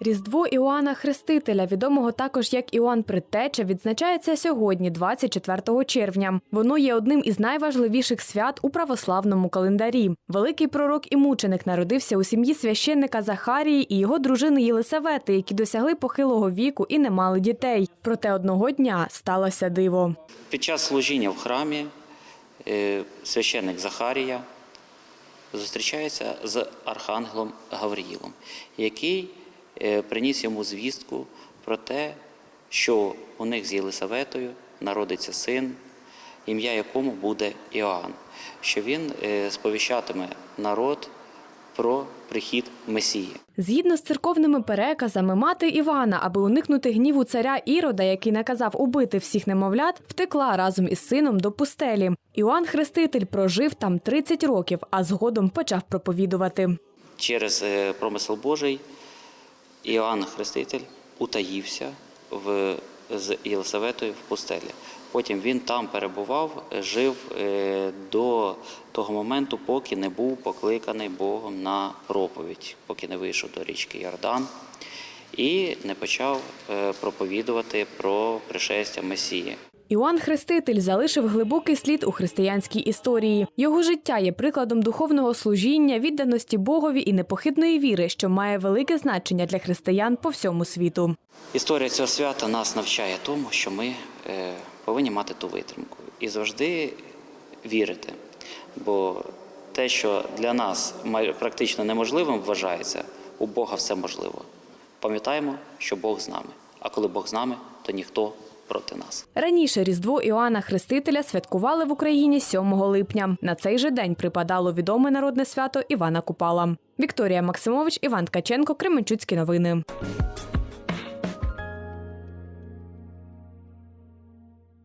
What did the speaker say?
Різдво Іоанна Хрестителя, відомого також як Іоанн Предтеча, відзначається сьогодні, 24 червня. Воно є одним із найважливіших свят у православному календарі. Великий пророк і мученик народився у сім'ї священника Захарії і його дружини Єлисавети, які досягли похилого віку і не мали дітей. Проте одного дня сталося диво. Під час служіння в храмі е, священник Захарія зустрічається з архангелом Гавриїлом, який приніс йому звістку про те, що у них з Єлисаветою народиться син, ім'я якому буде Іоанн, що він е, сповіщатиме народ про прихід Месії. Згідно з церковними переказами, мати Івана, аби уникнути гніву царя Ірода, який наказав убити всіх немовлят, втекла разом із сином до пустелі. Іоанн Хреститель прожив там 30 років, а згодом почав проповідувати. Через е, промисел Божий Іоанн Хреститель утаївся в, з Єлисаветою в пустелі. Потім він там перебував, жив е, до того моменту, поки не був покликаний Богом на проповідь, поки не вийшов до річки Йордан і не почав е, проповідувати про пришестя Месії. Іоанн Хреститель залишив глибокий слід у християнській історії. Його життя є прикладом духовного служіння, відданості Богові і непохитної віри, що має велике значення для християн по всьому світу. Історія цього свята нас навчає тому, що ми е, повинні мати ту витримку і завжди вірити. Бо те, що для нас практично неможливим вважається, у Бога все можливо. Пам'ятаємо, що Бог з нами. А коли Бог з нами, то ніхто проти нас. Раніше Різдво Іоанна Хрестителя святкували в Україні 7 липня. На цей же день припадало відоме народне свято Івана Купала. Вікторія Максимович, Іван Ткаченко, Кременчуцькі новини.